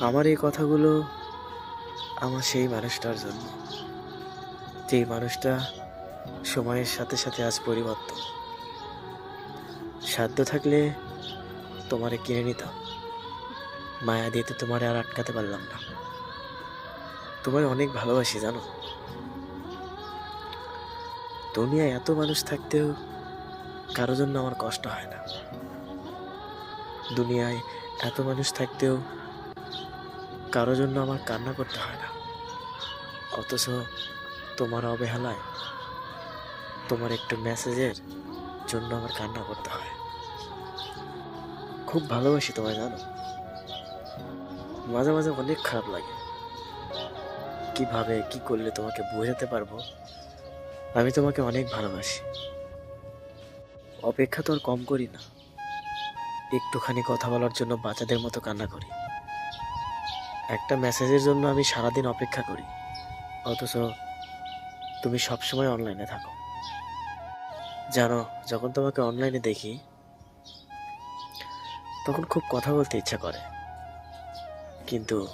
আমার এই কথাগুলো আমার সেই মানুষটার জন্য। যেই মানুষটা সময়ের সাথে সাথে আজ পরিবর্তন। সাধ্য থাকলে তোমারে কিনে নিতাম। মায়া দিয়ে তো তোমারে আর আটকাতে পারলাম না। তোমায় অনেক ভালোবাসি, জানো? দুনিয়ায় এত মানুষ থাকতেও কারও জন্য আমার কষ্ট হয় না। দুনিয়ায় এত মানুষ থাকতেও কারও জন্য আমার কান্না করতে হয় না। অথচ তোমার অবহেলায় তোমার একটু মেসেজের জন্য আমার কান্না করতে হয়। খুব ভালোবাসি তোমায়, জানো? মাঝে মাঝে অনেক খারাপ লাগে। কীভাবে, কি করলে তোমাকে বোঝাতে পারব? আমি তোমাকে অনেক ভালোবাসি। অপেক্ষা তো আর কম করি না। একটুখানি কথা বলার জন্য বাচ্চাদের মতো কান্না করি। একটা মেসেজের জন্য আমি সারাদিন অপেক্ষা করি। অথচ তুমি সবসময় অনলাইনে থাকো। জানো, যখন তোমাকে অনলাইনে দেখি, তখন খুব কথা বলতে ইচ্ছা করে। কিন্তু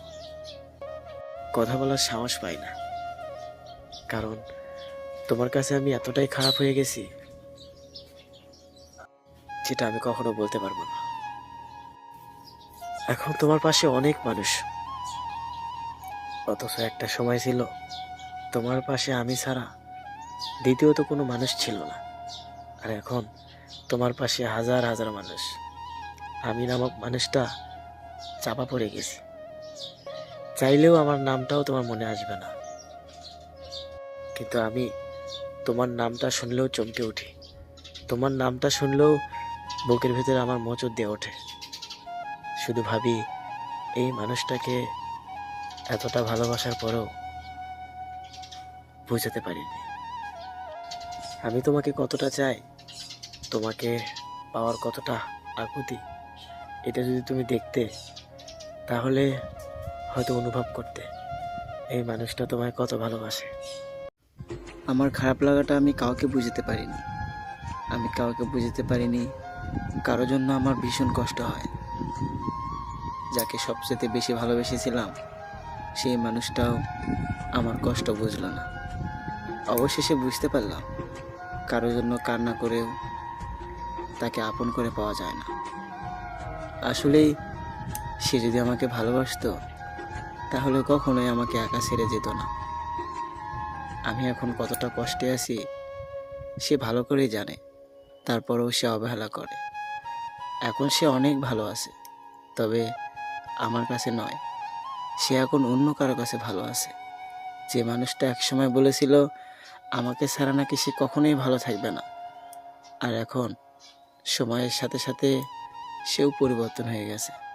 কথা বলার সাহস পাই না। কারণ তোমার কাছে আমি এতটাই খারাপ হয়ে গেছি, যেটা আমি কখনো বলতে পারব না। এখন তোমার পাশে অনেক মানুষ অথচ একটা সময় ছিল, তোমার পাশে আমি ছাড়া দ্বিতীয়ত কোনো মানুষ ছিল না। আর এখন তোমার পাশে হাজার হাজার মানুষ। আমি নামক মানুষটা চাপা পড়ে গেছি। চাইলেও আমার নামটাও তোমার মনে আসবে না। কিন্তু আমি তোমার নামটা শুনলেও চমকে উঠি। তোমার নামটা শুনলেও বুকের ভিতরে আমার মোচড় দিয়ে ওঠে। শুধু ভাবি, এই মানুষটাকে এতটা ভালোবাসার পরেও বুঝাতে পারিনি। আমি তোমাকে কতটা চাই, তোমাকে পাওয়ার কতটা আকুতি, এটা যদি তুমি দেখতে, তাহলে হয়তো অনুভব করতে। এই মানুষটা তোমায় কত ভালোবাসে। আমার খারাপ লাগাটা আমি কাউকে বুঝতে পারিনি। আমি কাউকে বুঝতে পারিনি কারও জন্য আমার ভীষণ কষ্ট হয়। যাকে সবচেয়ে বেশি ভালোবেসেছিলাম সেই মানুষটাও আমার কষ্ট বুঝলো না। অবশেষে বুঝতে পারলাম, কারোর জন্য কান্না করেও তাকে আপন করে পাওয়া যায় না। আসলেই সে যদি আমাকে ভালোবাসতো, তাহলে কখনোই আমাকে একা ছেড়ে যেত না। আমি এখন কতটা কষ্টে আছি, সে ভালো করেই জানে, তারপরেও সে অবহেলা করে। এখন সে অনেক ভালো আছে, তবে আমার কাছে নয়। সে এখন অন্য কারও কাছে ভালো আছে। যে মানুষটা একসময় বলেছিল, আমাকে ছাড়া নাকি সে কখনোই ভালো থাকবে না। আর এখন সময়ের সাথে সাথে সেও পরিবর্তন হয়ে গেছে।